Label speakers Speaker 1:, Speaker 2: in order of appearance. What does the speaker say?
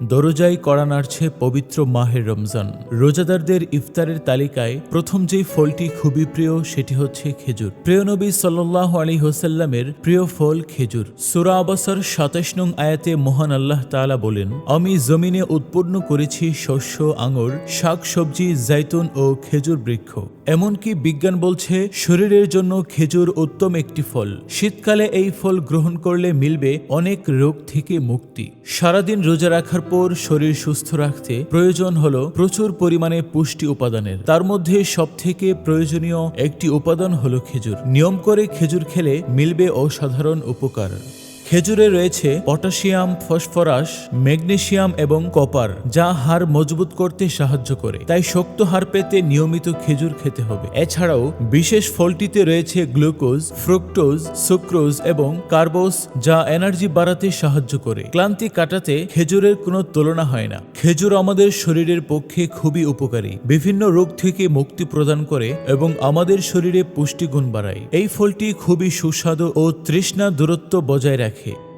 Speaker 1: দরজায় কড়া নাড়ছে পবিত্র মাহের রমজান। রোজাদারদের ইফতারের তালিকায় প্রথম যেই ফলটি খুবই প্রিয়, সেটি হচ্ছে খেজুর। প্রিয় নবী সাল্লাহ আলী হোসাল্লামের প্রিয় ফল খেজুর। সুরা আবাসার সাতাশ নং আয়াতে মহান আল্লাহ তাআলা বলেন, আমি জমিনে উৎপন্ন করেছি শস্য, আঙুর, শাক, সবজি জাইতুন ও খেজুর বৃক্ষ। এমনকি বিজ্ঞান বলছে, শরীরের জন্য খেজুর উত্তম একটি ফল। শীতকালে এই ফল গ্রহণ করলে মিলবে অনেক রোগ থেকে মুক্তি। সারাদিন রোজা রাখার পর শরীর সুস্থ রাখতে প্রয়োজন হল প্রচুর পরিমাণে পুষ্টি উপাদানের। তার মধ্যে সব থেকে প্রয়োজনীয় একটি উপাদান হলো খেজুর। নিয়ম করে খেজুর খেলে মিলবে অসাধারণ উপকার। খেজুরে রয়েছে পটাশিয়াম, ফসফরাস, ম্যাগনেশিয়াম এবং কপার, যা হাড় মজবুত করতে সাহায্য করে। তাই শক্ত হাড় পেতে নিয়মিত খেজুর খেতে হবে। এছাড়াও বিশেষ ফলটিতে রয়েছে গ্লুকোজ, ফ্রুক্টোজ, সুক্রোজ এবং কার্বোস, যা এনার্জি বাড়াতে সাহায্য করে। ক্লান্তি কাটাতে খেজুরের কোনো তুলনা হয় না। খেজুর আমাদের শরীরের পক্ষে খুবই উপকারী। বিভিন্ন রোগ থেকে মুক্তি প্রদান করে এবং আমাদের শরীরে পুষ্টিগুণ বাড়ায়। এই ফলটি খুবই সুস্বাদু ও তৃষ্ণা দূরত্ব বজায় রাখে।